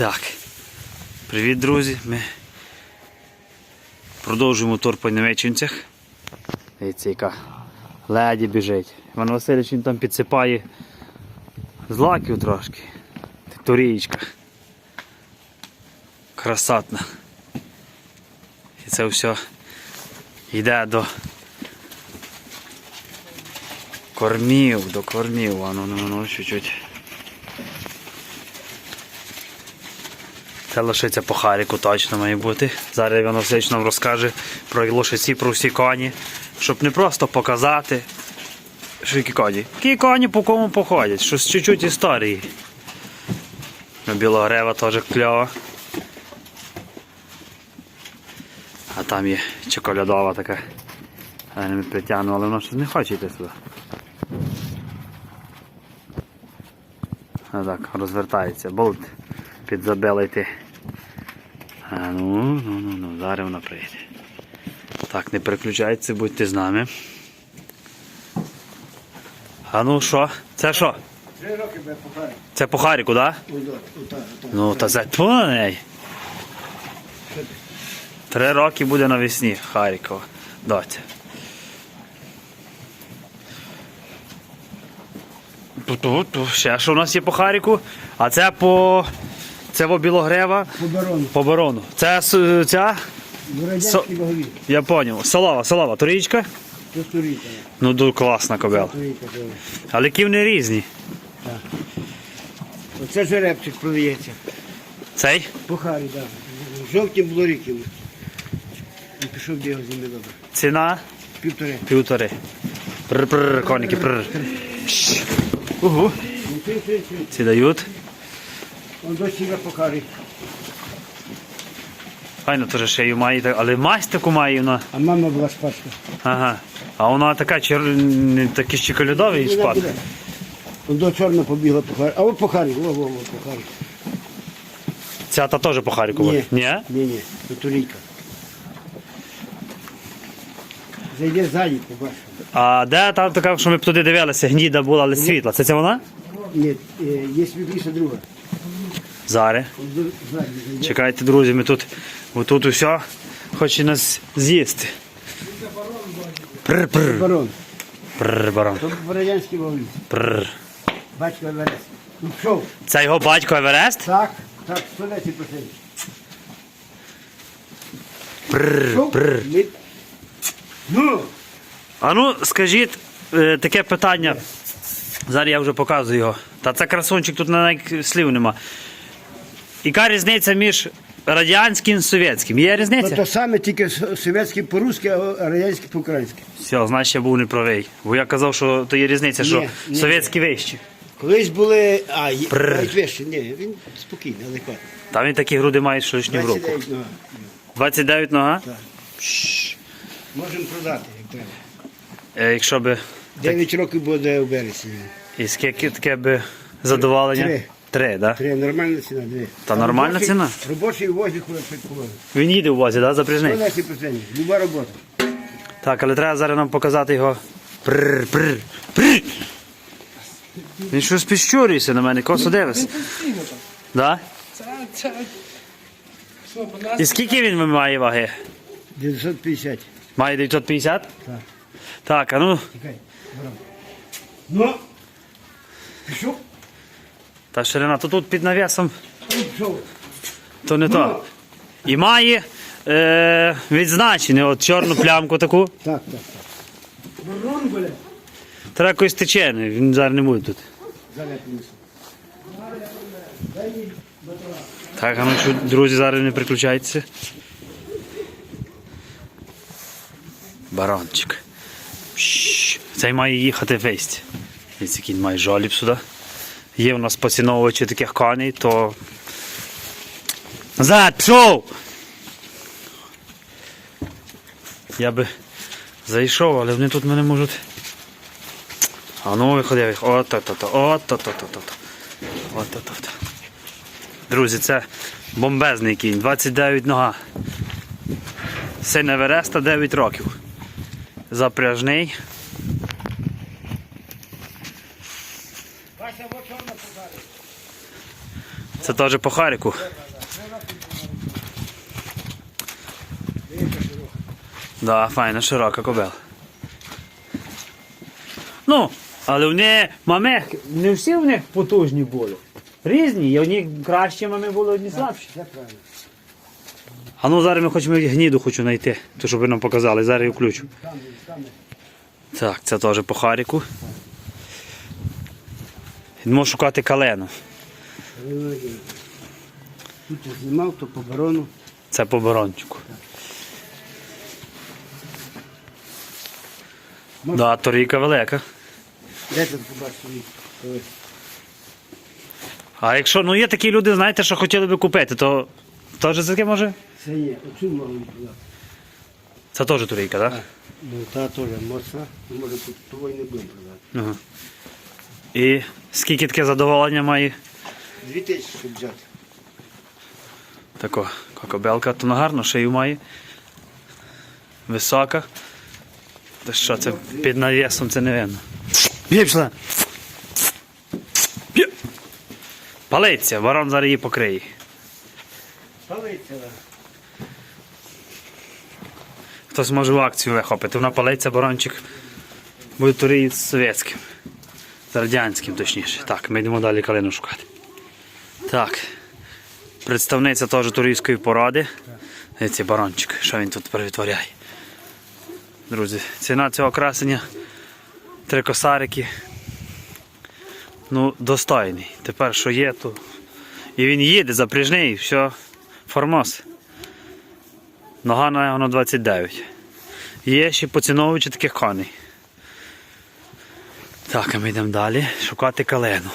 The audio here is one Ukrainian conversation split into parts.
Так. Привіт, друзі. Ми продовжуємо тур по Невечинцях. Дивіться, яка леді біжить. Іван Васильович він там підсипає злаків трошки. Торієчка. Красотна. І це все йде до кормів, до кормів. Ану, ну, ну, чуть-чуть. Це лошиця по Харіку точно має бути. Зараз Іван Васильович нам розкаже про лошиці, про всі коні, щоб не просто показати, що які коні. Які коні по кому походять, щось чуть-чуть історії. Ну, Білогрева теж кльова. А там є чоколядова така. Я не притягну, але воно щось не хоче йти сюди. А так, розвертається, болт підзабила йти. А ну, ну, ну, ну, зараз вона прийде. Так, не переключайтеся, будьте з нами. А ну що? Це що? Три роки без покарі. Це по Харіку, так? Ну, та це тьфу на неї. Три роки буде навесні Харкова. Доця. Ту-ту-ту. Ще що у нас є по Харіку? А це по. Це по Білогрева По барону. по барону. Це ця. Вагові. Я поняв. Солова, солова, торічка. Сторіка. Ну, дуже класна кобела. Але які вони різні. Оце жеребчик продається. Цей? Пухарі, так. Жовтим блоріком. І пішов бігав з ними добре. Ціна Півтори. півтори. Прр-прр, коники, прр. Угу. Ці дають. Он до сіга покарі. Файно теж шею має, так- але масть таку має вона. А мама була спадка. Ага. А вона така чер... не такий щеколюдовий шпат. Он до чорно побігла пухарі. А от пухарі, во, во, во, пухарі. Ця та теж по Харкову. Ні. Ні? Ні, турійка. Зайди ззаді, побачиш. А де та така, що ми б туди дивилися, гніда була, але світла. Це це вона? Ні, е, є світліша друга. Зараз. Чекайте, друзі, ми тут, отут усе хоче нас з'їсти. Прр-прр. Барон. Прр, барон. То в радянській вогні. Прр. Батько Еверест. Ну пішов. Це його батько Еверест? Так, так, 110 процентів. Прр, Пішов. прр. Ну, А ну, скажіть е, таке питання. Зараз я вже показую його. Та це красунчик, тут навіть слів нема. Яка різниця між радянським і совєтським? Є різниця? то саме тільки с- совєтське по-русски, а радянське по-українськи. Все, значить я був неправий. Бо я казав, що то є різниця, що Ні, совєтські вищі. Колись були, а, є- навіть вище, ні, він спокійний, адекватний. Там він такі груди має, що лишні в руку. 29, ну, 29 нога? Так. можемо продати, як треба. Е, Якщо би. 9 років буде у вересні. І скільки таке би задоволення? Три. Три, да? Три, нормальна ціна, дві. Та нормальна Робочий- ціна? Робочий в возі ходить під. Він їде у возі, да, запряжний? 110 процентів, люба робота. Так, але треба зараз нам показати його. Пррр, пррр, пррр. Він щось підщурюється на мене, косо дивиться. Да? І скільки він має ваги? 950. Має 950? Так. Так, а ну, Чекай, баран. Ну, пішов, та ширина, то тут під навісом, то не то. І має е, відзначення, от чорну плямку таку. Так, так, так. барон, бля. Треба якось течени, він зараз не буде тут. Так, а ну що, друзі, зараз не приключайтеся. Баранчик. Пшш. Цей має їхати весь. Ось який має жоліб сюди. Є у нас поціновувачі таких коней, то. Назад! Я би зайшов, але вони тут мене можуть. А ну виходи, от-то-то, от-то-то-то. От-то-то. Друзі, це бомбезний кінь, 29 нога. Син Евереста 9 років. Запряжний. Це теж по харику. Да, файна, широка кобила. Ну, але вони мами, не всі в них потужні були. Різні, і одні кращі мами були, одні слабші. А ну зараз ми хочемо гніду хочу знайти, то щоб ви нам показали, зараз я включу. Там, там. Так, це теж по харику. Йдемо шукати калену. Тут я знімав, то по барону. Це по барончику. Да, торійка велика. Де ти побачив? А якщо ну є такі люди, знаєте, що хотіли би купити, то теж таке може? Це є, оцю можна продати. Це теж турійка, так? Да? Ну, та теж моцна, може тут того й не будемо продати. Ага. І скільки таке задоволення має Дві тисячі щоб взяти. тако кокобелка, то гарно шию має. Висока. Та що це під навісом це не видно. Б'є пішла. Б'є. Палиться, ворон зараз її покриє. Палиця. Хтось може в акцію вихопити. Вона палиться, барончик буде турій з совєтським. З радянським, точніше. Так, ми йдемо далі калину шукати. Так. Представниця теж турійської породи. Це барончик, що він тут перевитворяє. Друзі, ціна цього красення три косарики. Ну, достойний. Тепер що є, то. І він їде запряжний, все, формоз. Нога на його 29. Є ще поціновувачі таких коней. Так, а ми йдемо далі шукати калену.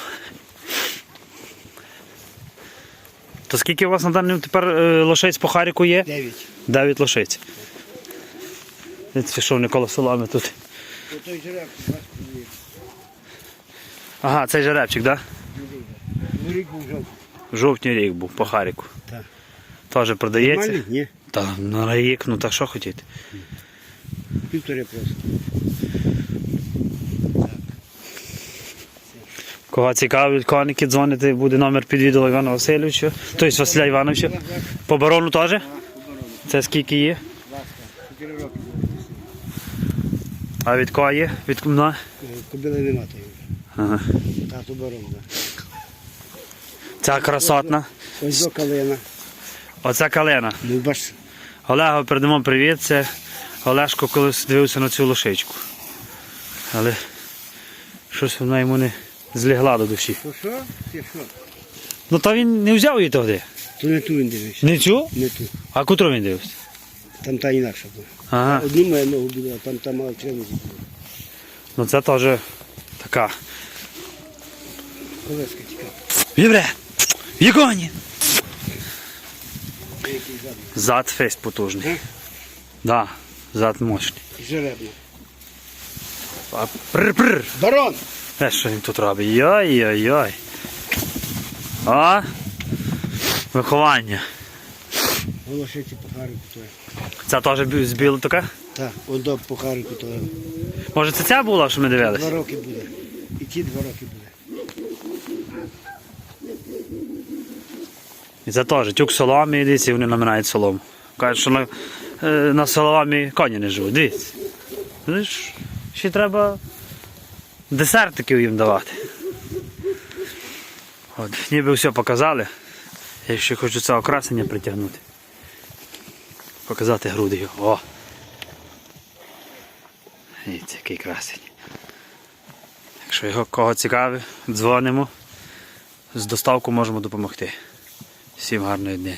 То скільки у вас на даний тепер е, лошиць по Харіку є? Дев'ять. 9 лошиць. Це що вони коло соломи тут. Отой жереб, бачите. Ага, цей жеребчик, так? Ну, рік був жовтий. Жовтній рік був по Харіку. Так. Теж продається. Нормальний? Ні. Та на рік, ну так що хотіти. Півтори просто. Кого цікавить коники, дзвоните, буде номер під відео Івана Васильовича, тобто Василя Івановича. По барону теж? Це скільки є? А від кого є? Від кумна? Е, Кобили нема тої. Ага. Тато барон, так. Ця красотна. Ось до калина. Оця калина. Ну, Олегу передамо привіт. Це Олешко колись дивився на цю лошичку. Але щось вона йому не злігла до душі. то що? Ти що? Ну то він не взяв її тоді. То не ту він дивився. Не цю? Не ту. А котру він дивився? Там та інакша була. Ага. Одну мою ногу була, там та мала червоні була. Ну це теж така. Колеска тікала. Вібре! Віконі! Задний. Зад фейс потужний. Е? Да, зад мощний. І жеребна. А прр-прр! Барон! Е, що він тут робить? Йой-йой-йой. А? Виховання. Голошиці по харику то. Це теж з білу така? Так, от до по. Може це ця була, що ми Два роки буде. І ті два роки буде. І це теж тюк соломі, і дивіться, вони наминають солому. Кажуть, що на, е, на соломі коні не живуть. Дивіться. Знаєш, ще треба десертиків їм давати. От, ніби все показали. Я ще хочу це окрасення притягнути. Показати груди його. О! Дивіться, який красень. Якщо його кого цікавить, дзвонимо. З доставкою можемо допомогти. Всім гарної дні.